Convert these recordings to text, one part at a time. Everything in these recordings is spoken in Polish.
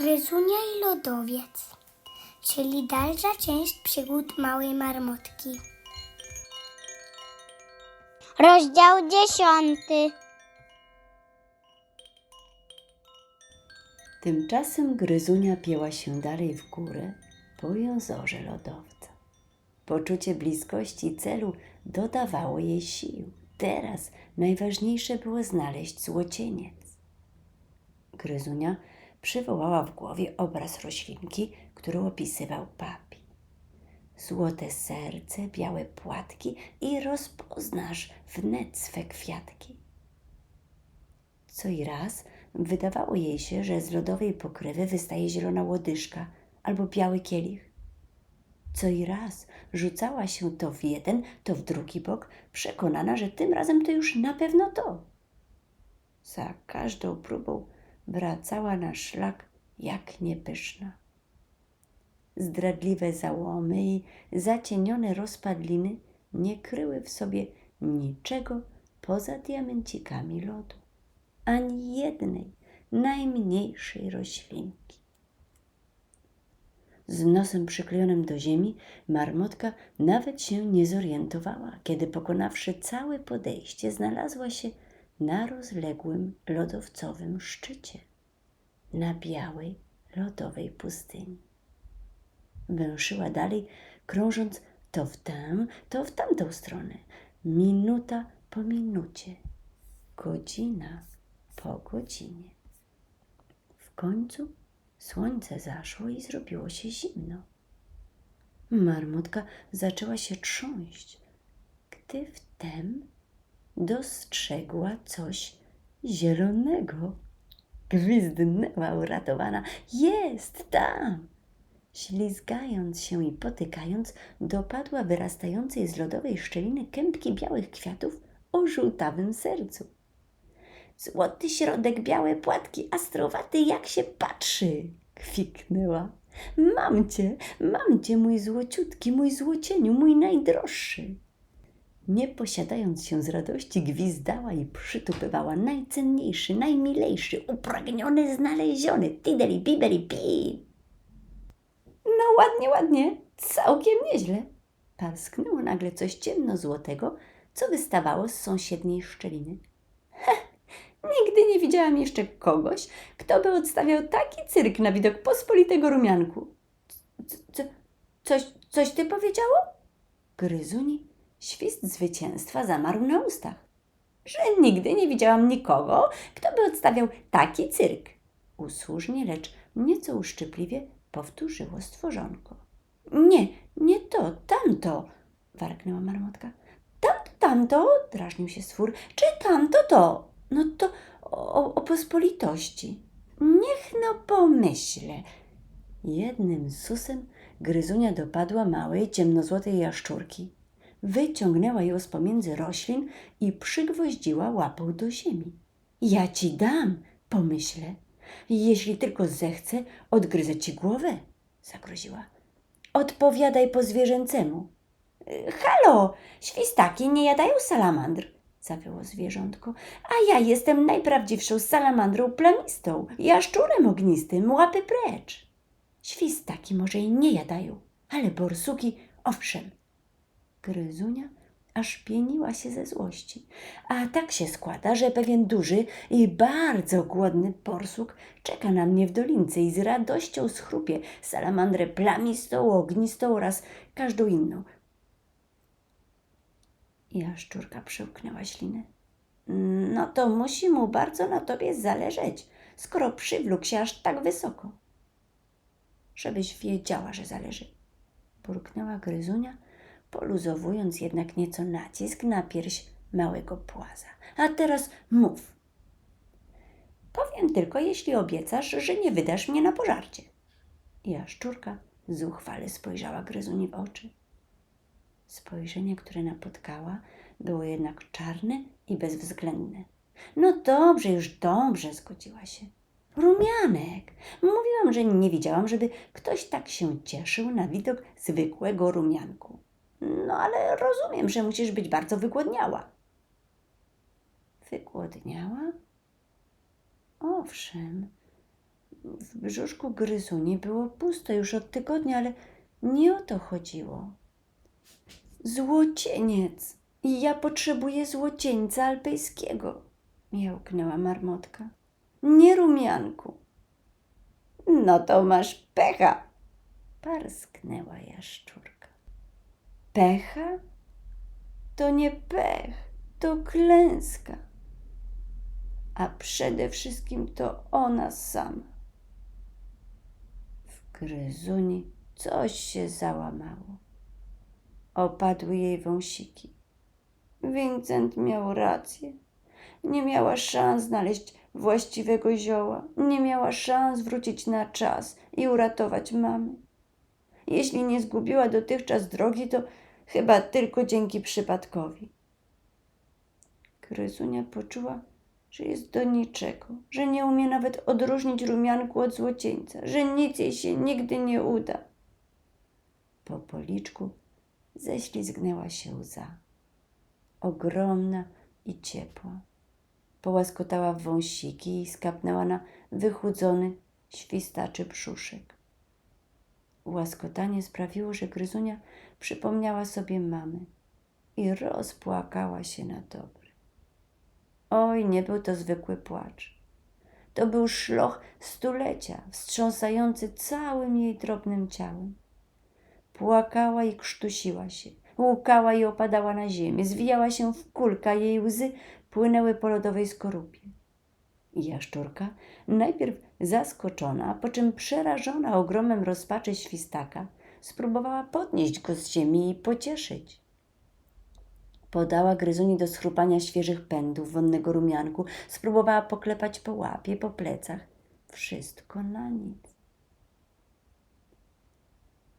Gryzunia i lodowiec, czyli dalsza część przygód małej marmotki. Rozdział dziesiąty. Tymczasem gryzunia pięła się dalej w górę po jęzorze lodowca. Poczucie bliskości celu dodawało jej sił. Teraz najważniejsze było znaleźć złocieniec. Gryzunia przywołała w głowie obraz roślinki, który opisywał papi. Złote serce, białe płatki i rozpoznasz wnet swe kwiatki. Co i raz wydawało jej się, że z lodowej pokrywy wystaje zielona łodyżka albo biały kielich. Co i raz rzucała się to w jeden, to w drugi bok, przekonana, że tym razem to już na pewno to. Za każdą próbą wracała na szlak jak niepyszna. Zdradliwe załomy i zacienione rozpadliny nie kryły w sobie niczego poza diamencikami lodu ani jednej najmniejszej roślinki. Z nosem przyklejonym do ziemi, marmotka nawet się nie zorientowała, kiedy pokonawszy całe podejście, znalazła się na rozległym lodowcowym szczycie, na białej, lodowej pustyni. Węszyła dalej, krążąc to w tę, to w tamtą stronę, minuta po minucie, godzina po godzinie. W końcu słońce zaszło i zrobiło się zimno. Marmotka zaczęła się trząść, gdy wtem dostrzegła coś zielonego. Gwizdnęła uratowana. Jest tam! Ślizgając się i potykając, dopadła wyrastającej z lodowej szczeliny kępki białych kwiatów o żółtawym sercu. Złoty środek, białe płatki, astrowaty, jak się patrzy! kwiknęła. Mam cię, mam cię, mój złociutki, mój złocieniu, mój najdroższy. Nie posiadając się z radości, gwizdała i przytupywała najcenniejszy, najmilejszy, upragniony, znaleziony, tideli, bibeli, pi. No ładnie, ładnie, całkiem nieźle. Parsknęło nagle coś ciemnozłotego, co wystawało z sąsiedniej szczeliny. Nigdy nie widziałam jeszcze kogoś, kto by odstawiał taki cyrk na widok pospolitego rumianku. Co, coś, coś ty powiedziało? Gryzuni świst zwycięstwa zamarł na ustach. Że nigdy nie widziałam nikogo, kto by odstawiał taki cyrk. Usłużnie, lecz nieco uszczypliwie powtórzyło stworzonko. Nie, nie to, tamto, warknęła marmotka. Tamto, tamto, drażnił się stwór. Czy tamto to? No to o, o pospolitości. Niech no pomyślę. Jednym susem gryzunia dopadła małej, ciemnozłotej jaszczurki. Wyciągnęła ją z pomiędzy roślin i przygwoździła łapą do ziemi. Ja ci dam, pomyślę. Jeśli tylko zechcę, odgryzę ci głowę, zagroziła. Odpowiadaj po zwierzęcemu. Y, Halo, świstaki nie jadają salamandr, zawyło zwierzątko. A ja jestem najprawdziwszą salamandrą plamistą, jaszczurem ognistym, łapy precz. Świstaki może i nie jadają, ale borsuki owszem. Gryzunia aż pieniła się ze złości. A tak się składa, że pewien duży i bardzo głodny porsuk czeka na mnie w dolince i z radością schrupie salamandrę plamistą, ognistą oraz każdą inną. Jaszczurka przełknęła ślinę. No to musi mu bardzo na tobie zależeć, skoro przywlókł się aż tak wysoko. Żebyś wiedziała, że zależy. Burknęła gryzunia, poluzowując jednak nieco nacisk na pierś małego płaza. A teraz mów. Powiem tylko, jeśli obiecasz, że nie wydasz mnie na pożarcie. Jaszczurka zuchwale spojrzała gryzuni w oczy. Spojrzenie, które napotkała, było jednak czarne i bezwzględne. No dobrze, już dobrze, zgodziła się. Rumianek! Mówiłam, że nie widziałam, żeby ktoś tak się cieszył na widok zwykłego rumianku. No ale rozumiem, że musisz być bardzo wygłodniała. Wygłodniała? Owszem, W brzuszku gryzuni było pusto już od tygodnia, ale nie o to chodziło. Złocieniec! I ja potrzebuję złocieńca alpejskiego, miałknęła marmotka. Nie rumianku. No to masz pecha, parsknęła jaszczurka. Pecha? To nie pech, to klęska. A przede wszystkim to ona sama. W gryzuni coś się załamało. Opadły jej wąsiki. Vincent miał rację. Nie miała szans znaleźć właściwego zioła. Nie miała szans wrócić na czas i uratować mamy. Jeśli nie zgubiła dotychczas drogi, to chyba tylko dzięki przypadkowi. Gryzunia poczuła, że jest do niczego, że nie umie nawet odróżnić rumianku od złocieńca, że nic jej się nigdy nie uda. Po policzku ześlizgnęła się łza. Ogromna i ciepła. Połaskotała wąsiki i skapnęła na wychudzony, świstaczy brzuszek. Łaskotanie sprawiło, że Gryzunia przypomniała sobie mamy i rozpłakała się na dobre. Oj, nie był to zwykły płacz. To był szloch stulecia, wstrząsający całym jej drobnym ciałem. Płakała i krztusiła się, łukała i opadała na ziemię, zwijała się w kulka, jej łzy płynęły po lodowej skorupie. Jaszczurka, najpierw zaskoczona, po czym przerażona ogromem rozpaczy świstaka, spróbowała podnieść go z ziemi i pocieszyć. Podała gryzuni do schrupania świeżych pędów wonnego rumianku, spróbowała poklepać po łapie, po plecach. Wszystko na nic.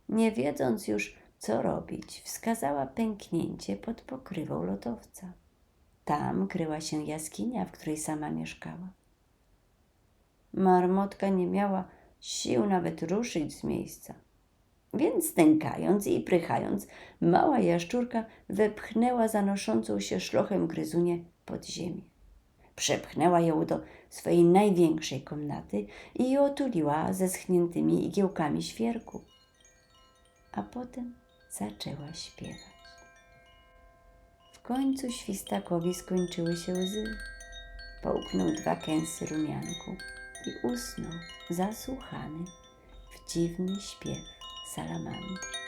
Nie wiedząc już, co robić, wskazała pęknięcie pod pokrywą lodowca. Tam kryła się jaskinia, w której sama mieszkała. Marmotka nie miała sił nawet ruszyć z miejsca. Więc stękając i prychając, mała jaszczurka wepchnęła zanoszącą się szlochem gryzunię pod ziemię. Przepchnęła ją do swojej największej komnaty i otuliła ze schniętymi igiełkami świerku. A potem zaczęła śpiewać. W końcu świstakowi skończyły się łzy. Połknął dwa kęsy rumianku i usnął zasłuchany w dziwny śpiew salamandry.